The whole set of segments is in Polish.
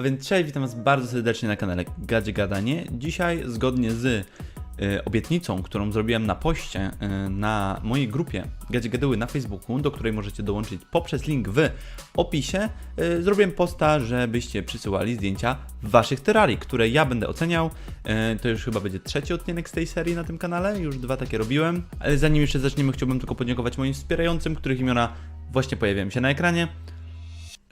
A więc cześć, witam was bardzo serdecznie na kanale Gadzie Gadanie. Dzisiaj zgodnie z y, obietnicą, którą zrobiłem na poście y, na mojej grupie Gadzie Gadyły na Facebooku, do której możecie dołączyć poprzez link w opisie, y, zrobiłem posta, żebyście przysyłali zdjęcia waszych terrarii, które ja będę oceniał. Y, to już chyba będzie trzeci odcinek z tej serii na tym kanale, już dwa takie robiłem. Ale zanim jeszcze zaczniemy, chciałbym tylko podziękować moim wspierającym, których imiona właśnie pojawiają się na ekranie.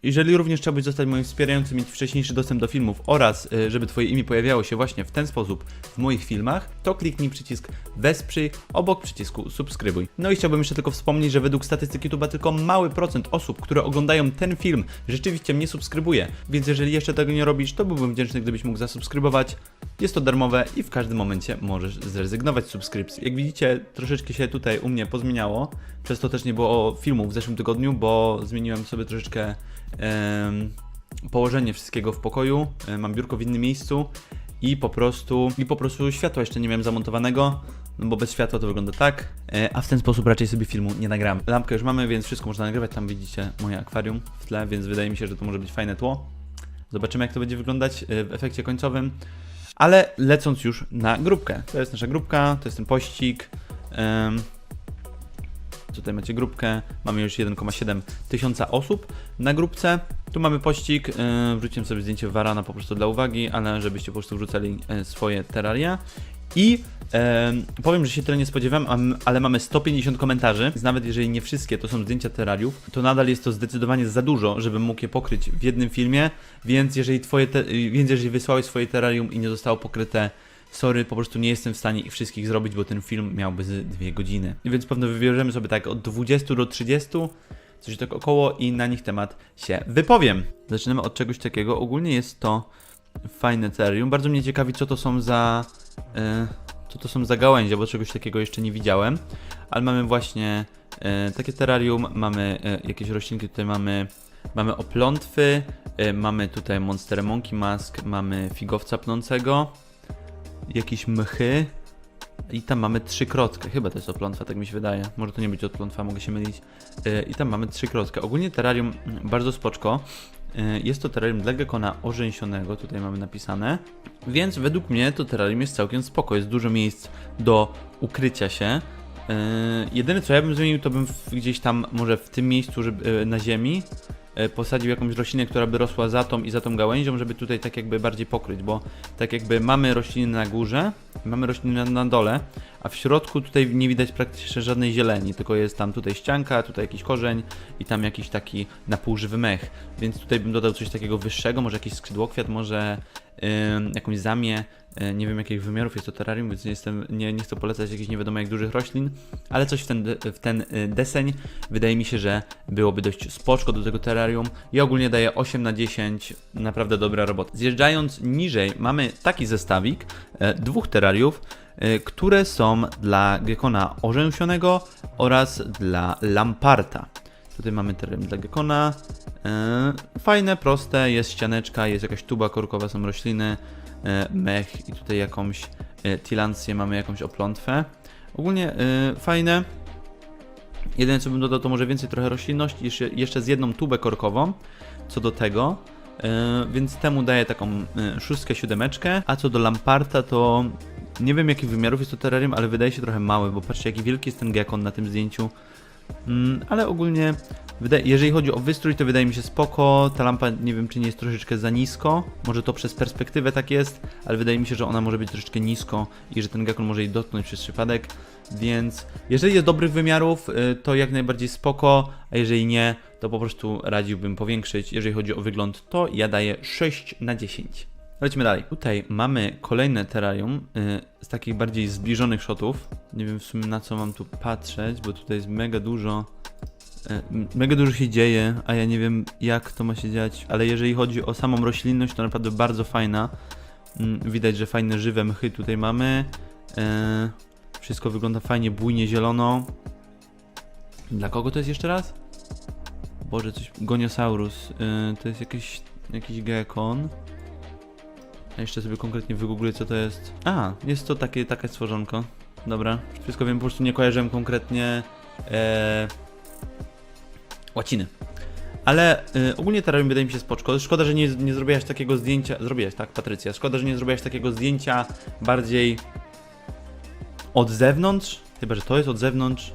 Jeżeli również chciałbyś zostać moim wspierającym, mieć wcześniejszy dostęp do filmów oraz y, żeby Twoje imię pojawiało się właśnie w ten sposób w moich filmach, to kliknij przycisk Wesprzyj obok przycisku Subskrybuj. No i chciałbym jeszcze tylko wspomnieć, że według statystyk YouTube'a tylko mały procent osób, które oglądają ten film, rzeczywiście mnie subskrybuje. Więc jeżeli jeszcze tego nie robisz, to byłbym wdzięczny, gdybyś mógł zasubskrybować. Jest to darmowe i w każdym momencie możesz zrezygnować z subskrypcji. Jak widzicie, troszeczkę się tutaj u mnie pozmieniało. Przez to też nie było filmów w zeszłym tygodniu, bo zmieniłem sobie troszeczkę em, położenie wszystkiego w pokoju. E, Mam biurko w innym miejscu i po prostu i po prostu światła jeszcze nie miałem zamontowanego. No bo bez światła to wygląda tak, e, a w ten sposób raczej sobie filmu nie nagram. Lampkę już mamy, więc wszystko można nagrywać. Tam widzicie moje akwarium w tle, więc wydaje mi się, że to może być fajne tło. Zobaczymy, jak to będzie wyglądać e, w efekcie końcowym. Ale lecąc już na grupkę. To jest nasza grupka, to jest ten pościg. Em, Tutaj macie grupkę, mamy już 1,7 tysiąca osób na grupce. Tu mamy pościg, wrzuciłem sobie zdjęcie Warana po prostu dla uwagi, ale żebyście po prostu wrzucali e, swoje terraria. I e, powiem, że się tyle nie spodziewałem, am- ale mamy 150 komentarzy, więc nawet jeżeli nie wszystkie to są zdjęcia terrariów, to nadal jest to zdecydowanie za dużo, żebym mógł je pokryć w jednym filmie, więc jeżeli, twoje te, więc jeżeli wysłałeś swoje terrarium i nie zostało pokryte sorry, po prostu nie jestem w stanie ich wszystkich zrobić, bo ten film miałby z dwie godziny. Więc pewno wybierzemy sobie tak od 20 do 30, coś tak około i na nich temat się wypowiem. Zaczynamy od czegoś takiego. Ogólnie jest to fajne terrarium. Bardzo mnie ciekawi, co to są za... e, co to są za gałęzie, bo czegoś takiego jeszcze nie widziałem. Ale mamy właśnie e, takie terrarium, mamy e, jakieś roślinki, tutaj mamy... Mamy oplątwy, mamy tutaj Monster Monkey Mask, mamy figowca pnącego, jakieś mchy i tam mamy trzykrotkę. Chyba to jest oplątwa, tak mi się wydaje. Może to nie być oplątwa, mogę się mylić. I tam mamy trzykrotkę. Ogólnie terrarium mm, bardzo spoczko. Yy, Jest to terrarium dla gekona orzęsionego, tutaj mamy napisane. Więc według mnie to terrarium jest całkiem spoko. Jest dużo miejsc do ukrycia się. Yy, Jedyne co ja bym zmienił, to bym gdzieś tam może w tym miejscu żeby, yy, na ziemi e, posadził jakąś roślinę, która by rosła za tą i za tą gałęzią, żeby tutaj tak jakby bardziej pokryć, bo tak jakby mamy rośliny na górze, mamy rośliny na, na dole, a w środku tutaj nie widać praktycznie żadnej zieleni, tylko jest tam tutaj ścianka, tutaj jakiś korzeń i tam jakiś taki napółżywy mech, więc tutaj bym dodał coś takiego wyższego, może jakiś skrzydłokwiat, może ym, jakąś zamię, y, nie wiem jakich wymiarów jest to terrarium, więc nie, jestem, nie, nie chcę polecać jakichś nie wiadomo jak dużych roślin, ale coś w ten, w ten y, deseń. Wydaje mi się, że byłoby dość spoczko do tego terrarium. Ja ogólnie daję 8 na 10, naprawdę dobra robota. Zjeżdżając niżej mamy taki zestawik e, dwóch terrariów, które są dla gekona orzęsionego oraz dla lamparta. Tutaj mamy terrarium dla gekona. E, fajne, proste, jest ścianeczka, jest jakaś tuba korkowa, są rośliny, e, mech i tutaj jakąś tilancję, mamy jakąś oplątwę. Ogólnie fajne. Jedyne co bym dodał to może więcej trochę roślinności, jeszcze, z jedną tubę korkową, co do tego. Więc temu daję taką szóstkę, siódemeczkę. A co do Lamparta to nie wiem jakich wymiarów jest to terrarium, ale wydaje się trochę małe, bo patrzcie jaki wielki jest ten gekon na tym zdjęciu. Mm, ale ogólnie, jeżeli chodzi o wystrój, to wydaje mi się spoko. Ta lampa nie wiem, czy nie jest troszeczkę za nisko. Może to przez perspektywę tak jest, ale wydaje mi się, że ona może być troszeczkę nisko i że ten gekon może jej dotknąć przez przypadek. Więc jeżeli jest dobrych wymiarów, y, to jak najbardziej spoko, a jeżeli nie, to po prostu radziłbym powiększyć. Jeżeli chodzi o wygląd, to ja daję 6 na 10. Lecimy dalej. Tutaj mamy kolejne terrarium y, z takich bardziej zbliżonych shotów. Nie wiem w sumie na co mam tu patrzeć, bo tutaj jest mega dużo. y, m- Mega dużo się dzieje, a ja nie wiem jak to ma się dziać, ale jeżeli chodzi o samą roślinność, to naprawdę bardzo fajna. Mm, Widać, że fajne żywe mchy tutaj mamy. E, Wszystko wygląda fajnie, bujnie zielono. Dla kogo to jest jeszcze raz? Boże, coś. Goniosaurus. E, To jest jakiś, jakiś gekon. A jeszcze sobie konkretnie wygoogluję co to jest. A, jest to takie, takie stworzonko. Dobra, wszystko wiem, po prostu nie kojarzyłem konkretnie e, łaciny. Ale y, ogólnie terrarium wydaje mi się spoczko. Szkoda, że nie, nie zrobiłaś takiego zdjęcia. Zrobiłaś, tak, Patrycja. Szkoda, że nie zrobiłaś takiego zdjęcia bardziej od zewnątrz. Chyba, że to jest od zewnątrz.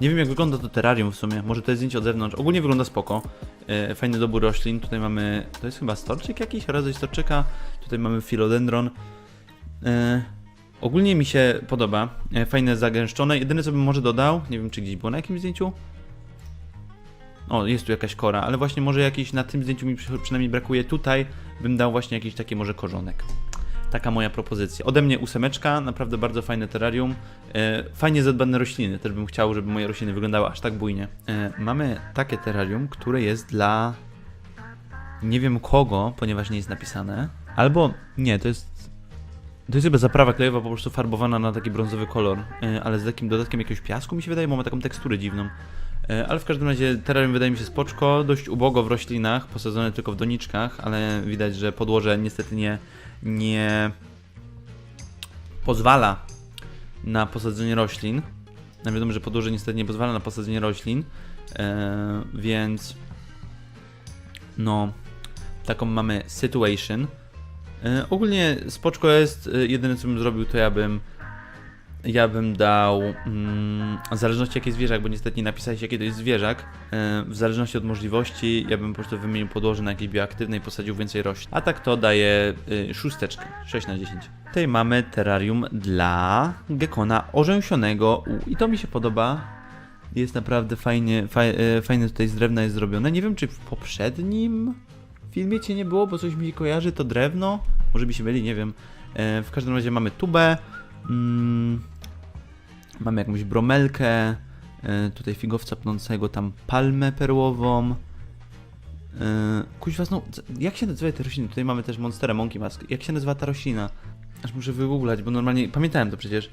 Nie wiem, jak wygląda to terrarium w sumie. Może to jest zdjęcie od zewnątrz. Ogólnie wygląda spoko. E, fajny dobór roślin. Tutaj mamy. To jest chyba storczyk jakiś, rodzaj storczyka. Tutaj mamy philodendron. E, ogólnie mi się podoba. E, fajne, zagęszczone. Jedyne, co bym może dodał, nie wiem, czy gdzieś było na jakimś zdjęciu. O, jest tu jakaś kora, ale właśnie może jakiś na tym zdjęciu mi przy- przynajmniej brakuje. Tutaj bym dał właśnie jakiś taki może korzonek. Taka moja propozycja. Ode mnie ósemeczka, naprawdę bardzo fajne terrarium. E, fajnie zadbane rośliny, też bym chciał, żeby moje rośliny wyglądały aż tak bujnie. E, mamy takie terrarium, które jest dla nie wiem kogo, ponieważ nie jest napisane. Albo nie, to jest. To jest chyba zaprawa klejowa po prostu farbowana na taki brązowy kolor, e, ale z takim dodatkiem jakiegoś piasku mi się wydaje, bo ma taką teksturę dziwną. E, Ale w każdym razie terrarium wydaje mi się spoczko, dość ubogo w roślinach, posadzone tylko w doniczkach, ale widać, że podłoże niestety nie, nie pozwala na posadzenie roślin. No wiadomo, że podłoże niestety nie pozwala na posadzenie roślin, e, więc no taką mamy situation. E, ogólnie spoczko jest, jedyne co bym zrobił to ja bym ja bym dał, mm, w zależności jaki zwierzak, bo niestety nie napisałeś jaki to jest zwierzak, e, w zależności od możliwości, ja bym po prostu wymienił podłoże na jakieś bioaktywne i posadził więcej roślin. A tak to daje y, szósteczkę, 6 na 10. Tutaj mamy terrarium dla gekona orzęsionego i to mi się podoba. Jest naprawdę fajnie, faj, e, fajne tutaj z drewna jest zrobione. Nie wiem czy w poprzednim filmie cię nie było, bo coś mi kojarzy to drewno. Może by się myli, nie wiem. E, w każdym razie mamy tubę. Mm, mamy jakąś bromelkę. E, tutaj figowca pnącego, tam palmę perłową. E, kuźwa, no, jak się nazywa te rośliny? Tutaj mamy też Monstera Monkey Mask. Jak się nazywa ta roślina? Aż muszę wygooglać, bo normalnie pamiętałem to przecież.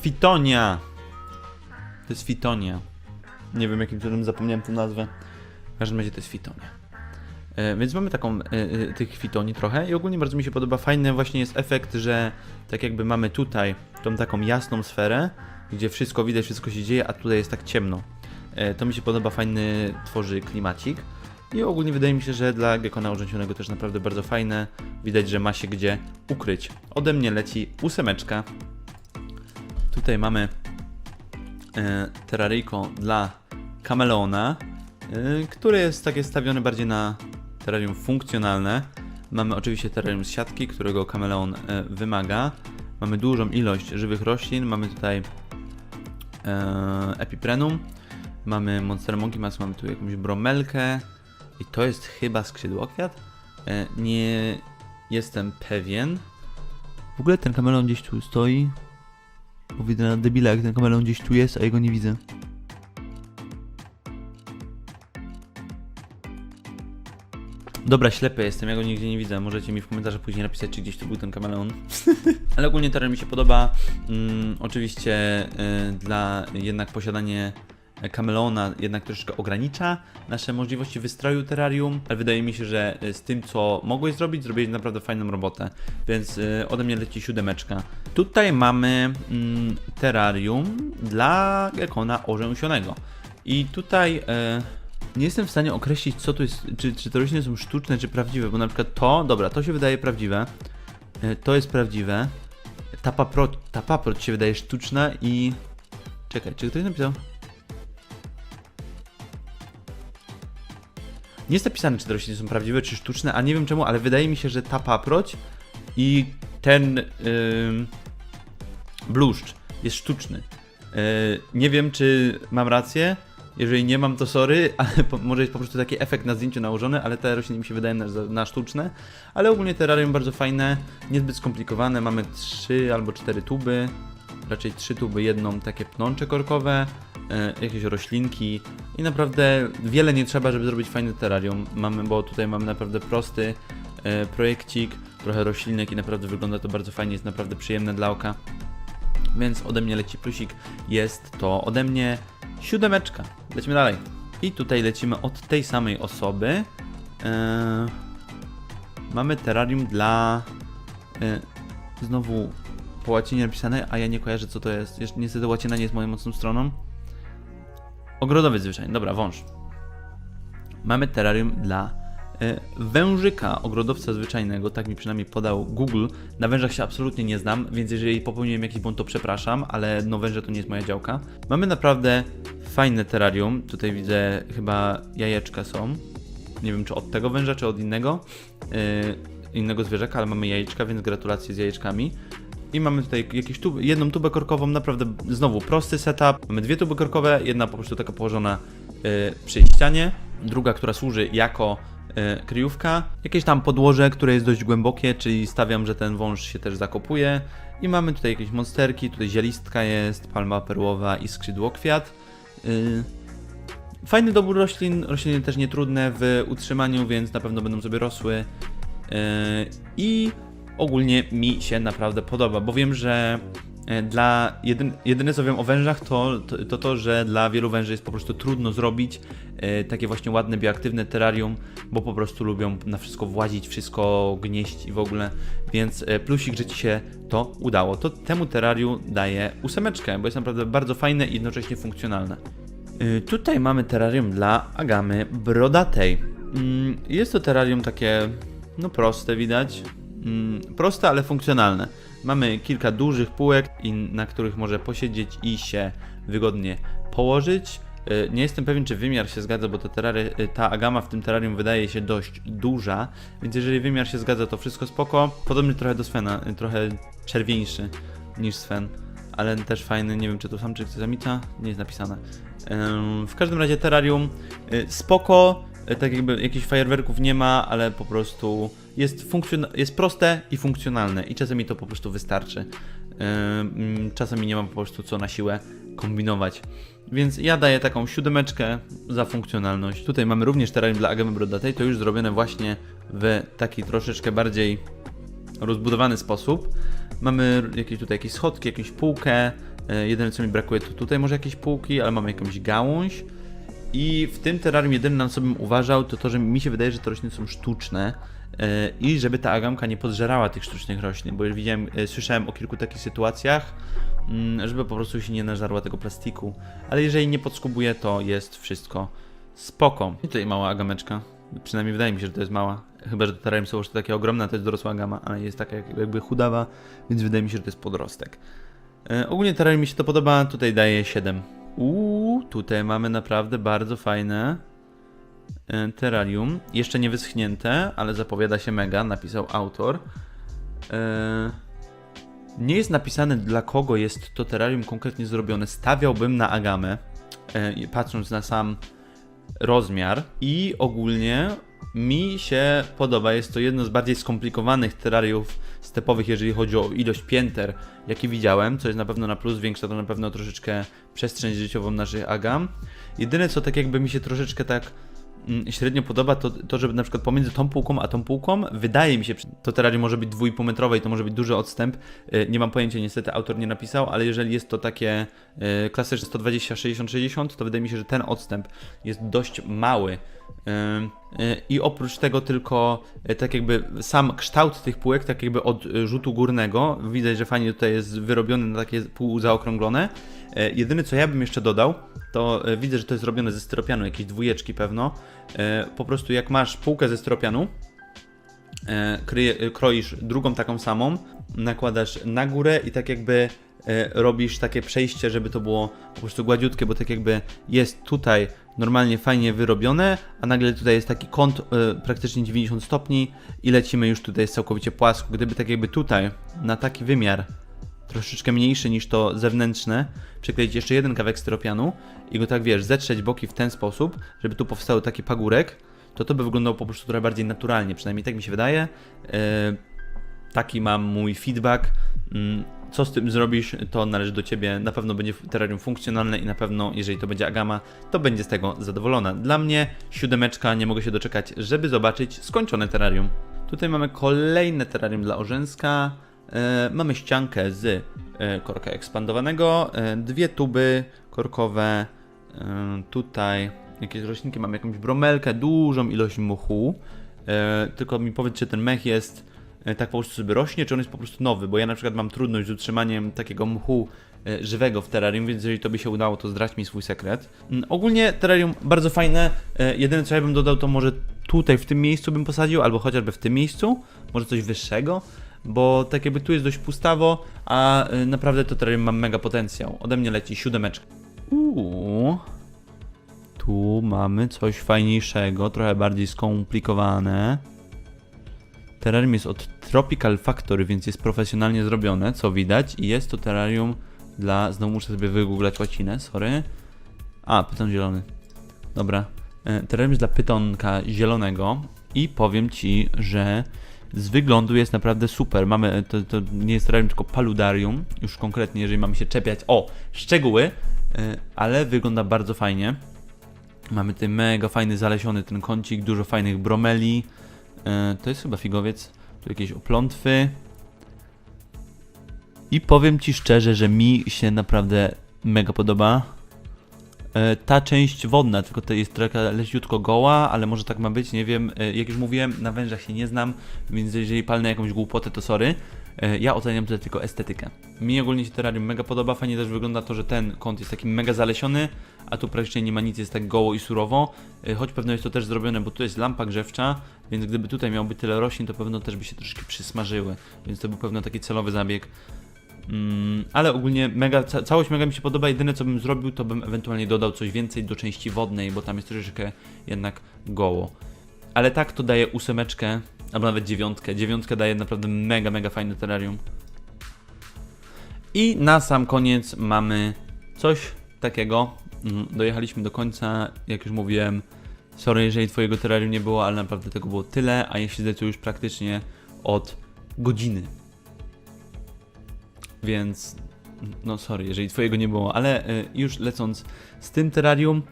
Fitonia! To jest Fitonia. Nie wiem jakim cudem zapomniałem tę nazwę. W każdym razie to jest Fitonia. E, więc mamy taką e, e, tych Fitonii trochę i ogólnie bardzo mi się podoba. Fajny właśnie jest efekt, że tak jakby mamy tutaj tą taką jasną sferę, gdzie wszystko widać, wszystko się dzieje, a tutaj jest tak ciemno. To mi się podoba, fajny tworzy klimacik. I ogólnie wydaje mi się, że dla gekona urzędzonego też naprawdę bardzo fajne. Widać, że ma się gdzie ukryć. Ode mnie leci ósemeczka. Tutaj mamy e, terraryjko dla kameleona, e, które jest takie stawione bardziej na terrarium funkcjonalne. Mamy oczywiście terrarium z siatki, którego kameleon e, wymaga. Mamy dużą ilość żywych roślin. Mamy tutaj e, epiprenum. Mamy Monster Monkey Mask, mamy tu jakąś bromelkę. I to jest chyba skrzydłokwiat. E, nie jestem pewien. W ogóle ten kameleon gdzieś tu stoi. Bo widzę na debila, jak ten kameleon gdzieś tu jest, a jego nie widzę. Dobra, ślepy jestem, ja go nigdzie nie widzę. Możecie mi w komentarzach później napisać, czy gdzieś tu był ten kameleon. Ale ogólnie teren mi się podoba. Mm, oczywiście y, dla jednak posiadanie kameleona jednak troszeczkę ogranicza nasze możliwości wystroju terrarium, ale wydaje mi się, że y, z tym, co mogłeś zrobić, zrobiłeś naprawdę fajną robotę. Więc y, ode mnie leci siódemeczka. Tutaj mamy mm, terrarium dla gekona orzęsionego. I tutaj e, nie jestem w stanie określić, co tu jest, czy, czy te rośliny są sztuczne, czy prawdziwe, bo na przykład to, dobra, to się wydaje prawdziwe, e, to jest prawdziwe, ta, papro, ta paproć się wydaje sztuczna i... Czekaj, czy ktoś napisał? Nie jest napisane, czy te rośliny są prawdziwe, czy sztuczne, a nie wiem czemu, ale wydaje mi się, że ta paproć i ten ym, bluszcz jest sztuczny. Yy, nie wiem, czy mam rację. Jeżeli nie mam, to sorry, ale po, może jest po prostu taki efekt na zdjęciu nałożony, ale te rośliny mi się wydają na, na sztuczne. Ale ogólnie terrarium bardzo fajne, niezbyt skomplikowane. Mamy trzy albo cztery tuby, raczej trzy tuby, jedną takie pnącze korkowe, e, jakieś roślinki i naprawdę wiele nie trzeba, żeby zrobić fajne terrarium. Mamy, bo tutaj mamy naprawdę prosty e, projekcik, trochę roślinek i naprawdę wygląda to bardzo fajnie, jest naprawdę przyjemne dla oka. Więc ode mnie leci plusik, jest to ode mnie siódemeczka. Lecimy dalej. I tutaj lecimy od tej samej osoby. Eee, mamy terrarium dla. E, znowu po łacinie napisane, a ja nie kojarzę co to jest. Jeszcze niestety łacina nie jest moją mocną stroną. Ogrodowiec zwyczajny, dobra, wąż. Mamy terrarium dla e, wężyka, ogrodowca zwyczajnego, tak mi przynajmniej podał Google. Na wężach się absolutnie nie znam, więc jeżeli popełniłem jakiś błąd, to przepraszam, ale no węże to nie jest moja działka. Mamy naprawdę fajne terrarium. Tutaj widzę chyba jajeczka są. Nie wiem czy od tego węża, czy od innego. e, innego zwierzaka, ale mamy jajeczka, więc gratulacje z jajeczkami. I mamy tutaj jakieś jedną tubę korkową, naprawdę znowu prosty setup. Mamy dwie tuby korkowe, jedna po prostu taka położona y, przy ścianie, druga, która służy jako y, kryjówka. Jakieś tam podłoże, które jest dość głębokie, czyli stawiam, że ten wąż się też zakopuje. I mamy tutaj jakieś monsterki, tutaj zielistka jest, palma perłowa i skrzydłokwiat. Y, Fajny dobór roślin, rośliny też nietrudne w utrzymaniu, więc na pewno będą sobie rosły. Yy, I ogólnie mi się naprawdę podoba, bo wiem, że dla jedyn, jedyne co wiem o wężach to, to to, to, że dla wielu węży jest po prostu trudno zrobić e, takie właśnie ładne, bioaktywne terrarium, bo po prostu lubią na wszystko włazić, wszystko gnieść i w ogóle, więc e, plusik, że Ci się to udało. To temu terrarium daję ósemeczkę, bo jest naprawdę bardzo fajne i jednocześnie funkcjonalne. Y, Tutaj mamy terrarium dla agamy brodatej. Mm, Jest to terrarium takie, no proste widać. Mm, Proste, ale funkcjonalne. Mamy kilka dużych półek, na których może posiedzieć i się wygodnie położyć. Y, Nie jestem pewien, czy wymiar się zgadza, bo to terrari- y, ta agama w tym terrarium wydaje się dość duża, więc jeżeli wymiar się zgadza, to wszystko spoko. Podobny trochę do Svena, y, trochę czerwieńszy niż Sven, ale też fajny. Nie wiem, czy to sam, czy samica, nie jest napisane. W każdym razie terrarium spoko, tak jakby jakichś fajerwerków nie ma, ale po prostu jest, funkcjon- jest proste i funkcjonalne i czasami to po prostu wystarczy. Ym, Czasami nie mam po prostu co na siłę kombinować. Więc ja daję taką siódemeczkę za funkcjonalność. Tutaj mamy również terrarium dla Agamy Brodatej, to już zrobione właśnie w taki troszeczkę bardziej rozbudowany sposób. Mamy jakieś tutaj jakieś schodki, jakąś półkę. E, Jedyne co mi brakuje to tutaj może jakieś półki, ale mamy jakąś gałąź. I w tym terrarium jedyne na co bym uważał to to, że mi się wydaje, że te rośliny są sztuczne e, i żeby ta agamka nie podżerała tych sztucznych roślin, bo już widziałem, e, słyszałem o kilku takich sytuacjach, mm, żeby po prostu się nie nażarła tego plastiku. Ale jeżeli nie podskubuje, to jest wszystko spoko. I tutaj mała agameczka. Przynajmniej wydaje mi się, że to jest mała. Chyba, że terrarium są już takie ogromne, to jest dorosła gama, ale jest taka jak- jakby chudawa, więc wydaje mi się, że to jest podrostek. E, ogólnie terrarium mi się to podoba, tutaj daję 7. Uuu, tutaj mamy naprawdę bardzo fajne e, terrarium. Jeszcze nie wyschnięte, ale zapowiada się mega, napisał autor. E, nie jest napisane dla kogo jest to terrarium konkretnie zrobione. Stawiałbym na agamę, e, patrząc na sam rozmiar i ogólnie mi się podoba. Jest to jedno z bardziej skomplikowanych terrariów stepowych, jeżeli chodzi o ilość pięter, jakie widziałem, co jest na pewno na plus, większa to na pewno troszeczkę przestrzeń życiową naszych agam. Jedyne co tak jakby mi się troszeczkę tak średnio podoba, to, to żeby na przykład pomiędzy tą półką a tą półką, wydaje mi się, to terrarium może być 2,5 metrowe i to może być duży odstęp. Y, Nie mam pojęcia, niestety autor nie napisał, ale jeżeli jest to takie y, klasyczne 120, 60, 60, to wydaje mi się, że ten odstęp jest dość mały. Y, I oprócz tego tylko tak jakby sam kształt tych półek, tak jakby od rzutu górnego, widać, że fajnie tutaj jest wyrobiony na takie półzaokrąglone. Y, Jedyne co ja bym jeszcze dodał, to y, widzę, że to jest zrobione ze styropianu, jakieś dwójeczki pewno. Y, Po prostu jak masz półkę ze styropianu, e, e, kroisz drugą taką samą, nakładasz na górę i tak jakby e, robisz takie przejście, żeby to było po prostu gładziutkie, bo tak jakby jest tutaj normalnie fajnie wyrobione, a nagle tutaj jest taki kąt e, praktycznie 90 stopni i lecimy już tutaj jest całkowicie płasko. Gdyby tak jakby tutaj na taki wymiar troszeczkę mniejszy niż to zewnętrzne, przykleić jeszcze jeden kawałek styropianu i go tak wiesz, zetrzeć boki w ten sposób, żeby tu powstał taki pagórek, to to by wyglądało po prostu trochę bardziej naturalnie, przynajmniej tak mi się wydaje. Yy, taki mam mój feedback. Mm, Co z tym zrobisz, to należy do ciebie. Na pewno będzie terrarium funkcjonalne i na pewno, jeżeli to będzie Agama, to będzie z tego zadowolona. Dla mnie siódemeczka, nie mogę się doczekać, żeby zobaczyć skończone terrarium. Tutaj mamy kolejne terrarium dla Orzenska. E, mamy ściankę z e, korka ekspandowanego, e, dwie tuby korkowe, tutaj jakieś roślinki, mamy jakąś bromelkę, dużą ilość mchu. E, tylko mi powiedz, czy ten mech jest tak po prostu sobie rośnie, czy on jest po prostu nowy, bo ja na przykład mam trudność z utrzymaniem takiego mchu żywego w terrarium, więc jeżeli to by się udało, to zdradź mi swój sekret. Mm, Ogólnie terrarium bardzo fajne. Jedyne co ja bym dodał, to może tutaj w tym miejscu bym posadził, albo chociażby w tym miejscu, może coś wyższego, bo tak jakby tu jest dość pustawo, a e, naprawdę to terrarium ma mega potencjał. Ode mnie leci siódemeczka. Uuu. Tu mamy coś fajniejszego, trochę bardziej skomplikowane. Terrarium jest od Tropical Factory, więc jest profesjonalnie zrobione, co widać. I jest to terrarium dla. Znowu muszę sobie wygooglać łacinę, sorry. A, pyton zielony. Dobra. E, Terrarium jest dla pytonka zielonego. I powiem ci, że z wyglądu jest naprawdę super. Mamy. To, to nie jest terrarium, tylko paludarium. Już konkretnie, jeżeli mamy się czepiać. O, szczegóły. e, Ale wygląda bardzo fajnie. Mamy tutaj mega fajny zalesiony ten kącik, dużo fajnych bromeli. E, to jest chyba figowiec. Tu jakieś oplątwy. I powiem ci szczerze, że mi się naprawdę mega podoba. E, ta część wodna, tylko to jest trochę leciutko goła, ale może tak ma być, nie wiem. E, jak już mówiłem, na wężach się nie znam, więc jeżeli palnę jakąś głupotę, to sorry. E, Ja oceniam tutaj tylko estetykę. Mi ogólnie się terrarium mega podoba, fajnie też wygląda to, że ten kąt jest taki mega zalesiony, a tu praktycznie nie ma nic, jest tak goło i surowo. Choć pewno jest to też zrobione, bo tu jest lampa grzewcza, więc gdyby tutaj miał być tyle roślin, to pewno też by się troszkę przysmażyły. Więc to był pewno taki celowy zabieg. Mm, ale ogólnie mega, ca całość mega mi się podoba. Jedyne co bym zrobił, to bym ewentualnie dodał coś więcej do części wodnej, bo tam jest troszeczkę jednak goło. Ale tak to daje ósemeczkę, albo nawet dziewiątkę. Dziewiątkę daje naprawdę mega, mega fajne terrarium. I na sam koniec mamy coś takiego. Mm, Dojechaliśmy do końca, jak już mówiłem. Sorry, jeżeli twojego terrarium nie było, ale naprawdę tego było tyle, a ja siedzę tu już praktycznie od godziny. Więc, no sorry, jeżeli twojego nie było, ale y, już lecąc z tym terrarium,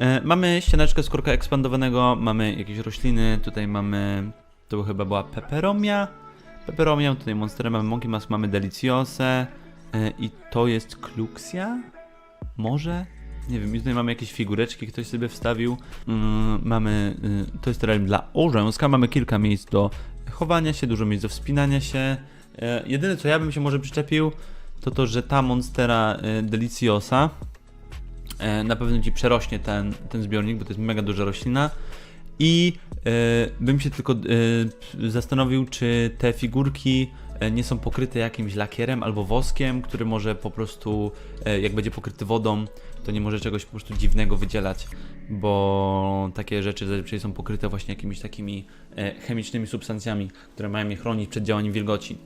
y, mamy ścianeczkę z korka ekspandowanego, mamy jakieś rośliny, tutaj mamy, to chyba była peperomia, peperomia, tutaj monsterę, mamy monkey mask, mamy deliciosę y, i to jest kluxia? Może? Nie wiem, i tutaj mamy jakieś figureczki, ktoś sobie wstawił. Mm, mamy, y, to jest terrarium dla orząska, mamy kilka miejsc do chowania się, dużo miejsc do wspinania się. E, jedyne co ja bym się może przyczepił, to to, że ta monstera e, deliciosa e, na pewno ci przerośnie ten, ten zbiornik, bo to jest mega duża roślina. I bym się tylko zastanowił, czy te figurki nie są pokryte jakimś lakierem albo woskiem, który może po prostu, jak będzie pokryty wodą, to nie może czegoś po prostu dziwnego wydzielać, bo takie rzeczy zazwyczaj są pokryte właśnie jakimiś takimi chemicznymi substancjami, które mają je chronić przed działaniem wilgoci.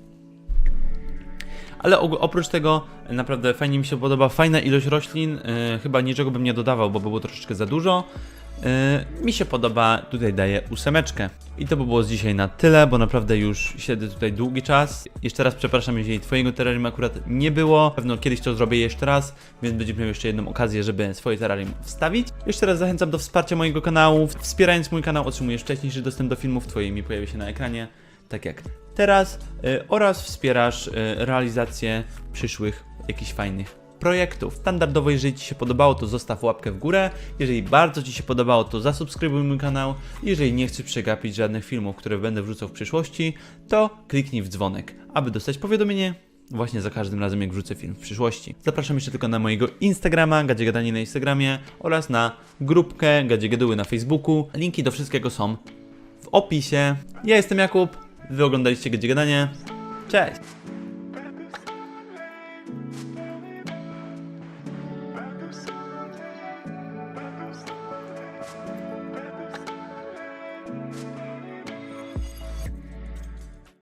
Ale oprócz tego e, naprawdę fajnie mi się podoba, fajna ilość roślin, e, chyba niczego bym nie dodawał, bo by było troszeczkę za dużo. E, mi się podoba, tutaj daję ósemeczkę. I to by było z dzisiaj na tyle, bo naprawdę już siedzę tutaj długi czas. Jeszcze raz przepraszam, jeżeli twojego terrarium akurat nie było. Pewno kiedyś to zrobię jeszcze raz, więc będziemy miał jeszcze jedną okazję, żeby swoje terrarium wstawić. Jeszcze raz zachęcam do wsparcia mojego kanału. Wspierając mój kanał otrzymujesz wcześniejszy dostęp do filmów, twoje mi pojawi się na ekranie tak jak teraz, y, oraz wspierasz y, realizację przyszłych jakichś fajnych projektów. Standardowo, jeżeli Ci się podobało, to zostaw łapkę w górę. Jeżeli bardzo Ci się podobało, to zasubskrybuj mój kanał. Jeżeli nie chcesz przegapić żadnych filmów, które będę wrzucał w przyszłości, to kliknij w dzwonek, aby dostać powiadomienie właśnie za każdym razem, jak wrzucę film w przyszłości. Zapraszam jeszcze tylko na mojego Instagrama, Gadzie na Instagramie oraz na grupkę Gadzie na Facebooku. Linki do wszystkiego są w opisie. Ja jestem Jakub, wy oglądaliście Gadzie Gadanie. Cześć!